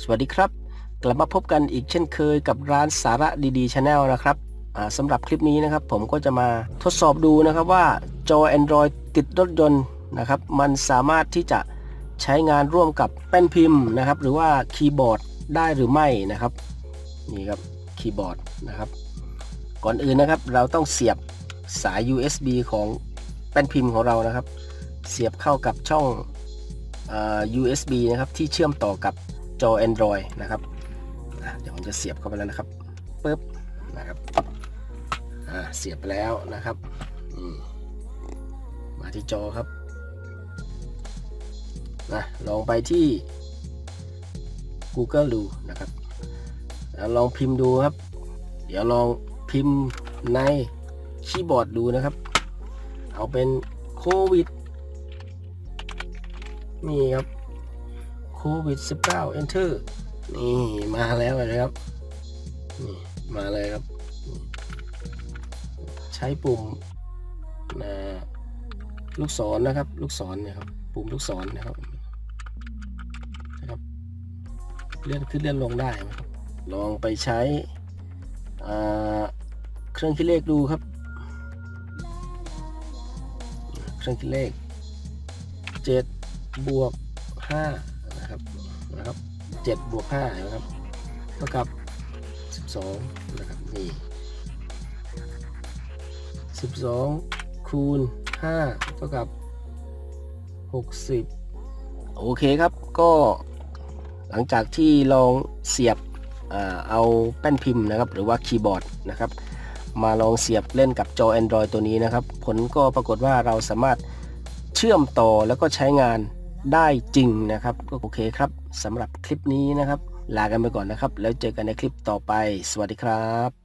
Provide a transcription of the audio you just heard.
สวัสดีครับ กลับมาพบกันอีกเช่นเคยกับร้านสาระดีๆชาแนลนะครับสำหรับคลิปนี้นะครับผมก็จะมาทดสอบดูนะครับว่าจอ Android ติดรถยนต์นะครับมันสามารถที่จะใช้งานร่วมกับแป้นพิมพ์นะครับหรือว่าคีย์บอร์ดได้หรือไม่นะครับนี่ครับคีย์บอร์ดนะครับก่อนอื่นนะครับเราต้องเสียบสาย USB ของแป้นพิมพ์ของเรานะครับ เสียบเข้ากับช่องอ USB นะครับที่เชื่อมต่อกับ จอ Android นะครับเดี๋ยวผมจะเสียบเข้าไปแล้วนะครับปึ๊บนะครับเสียบแล้วนะครับมมาที่จอครับนะลองไปที่ Google ดูนะครับแล้วลองพิมพ์ดูครับ เดี๋ยวลองพิมพ์ในคีย์บอร์ดดูนะครับ เอาเป็นโควิดนี่ครับ โควิด19 enter นี่มาแล้วนะครับ นี่มาเลยครับ ใช้ปุ่มนะลูกศรนะครับ ลูกศรเนี่ยครับ ปุ่มลูกศรนะครับนะครับ เลื่อนขึ้นเลื่อนลงได้นะครับ ลองไปใช้เครื่องคิดเลขดูครับ เครื่องคิดเลข7บวก5 นะครับนะครับ7บวก5นะครับเท่ากับ 12 นะครับ นี่ 12 คูณ 5 เท่ากับ 60 โอเคครับ ก็หลังจากที่ลองเสียบเอาแป้นพิมพ์นะครับ หรือว่าคีย์บอร์ดนะครับ มาลองเสียบเล่นกับจอ Android ตัวนี้นะครับ ผลก็ปรากฏว่าเราสามารถเชื่อมต่อแล้วก็ใช้งาน ได้จริงนะครับ ก็โอเคครับสำหรับคลิปนี้นะครับ ลากันไปก่อนนะครับ แล้วเจอกันในคลิปต่อไป สวัสดีครับ